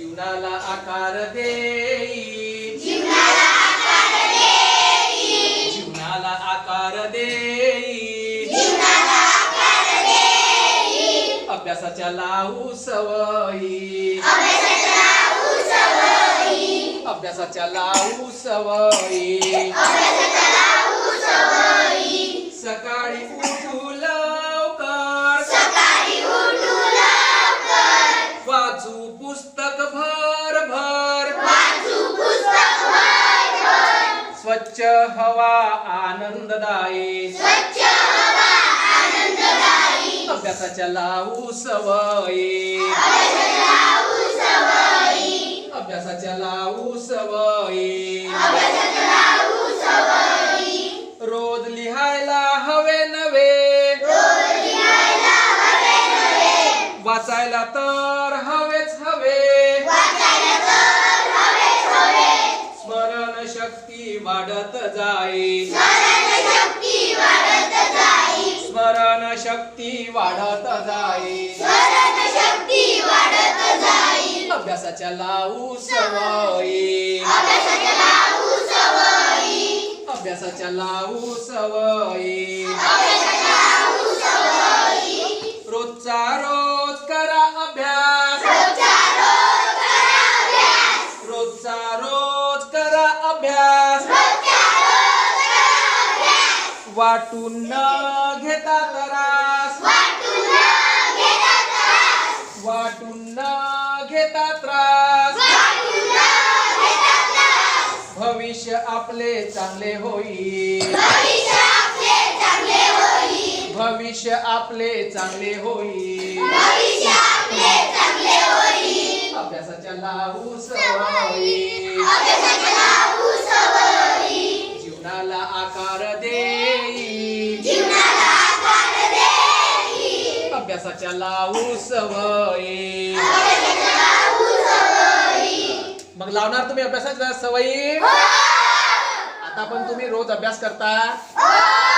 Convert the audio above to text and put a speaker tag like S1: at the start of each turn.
S1: जीवनाला आकार देई.
S2: जीवनाला आकार देई.
S1: जीवनाला आकार देई.
S2: जीवनाला आकार देई.
S1: अभ्यासाच्या लावू सवयी
S2: अभ्यासाच्या लावू सवयी
S1: अभ्यासाच्या लावू सवयी
S2: अभ्यासाच्या
S1: स्वच्छ हवा आनंददायी.
S2: स्वच्छ हवा आनंददायी.
S1: अभ्यासाच्या लावू सवयी. वाढत जाई.
S2: स्मरण शक्ती वाढत जाईल
S1: स्मरण शक्ती वाढत जाई. अभ्यासाच्या लावू सवयी
S2: अभ्यासाच्या लावू सवयी
S1: वाटून न घेता त्रास.
S2: वाटून न घेता त्रास.
S1: वाटून न घेता त्रास.
S2: वाटून न घेता त्रास.
S1: भविष्य आपले चांगले होईल.
S2: भविष्य आपले चांगले होईल. देई
S1: अभ्यासाच्या लावू सवयी
S2: अभ्यासाच्या लावू सवयी
S1: मग लावणार तुम्ही अभ्यासाच्या सवयी
S2: हो.
S1: आता पण तुम्ही रोज अभ्यास करता?
S2: हो.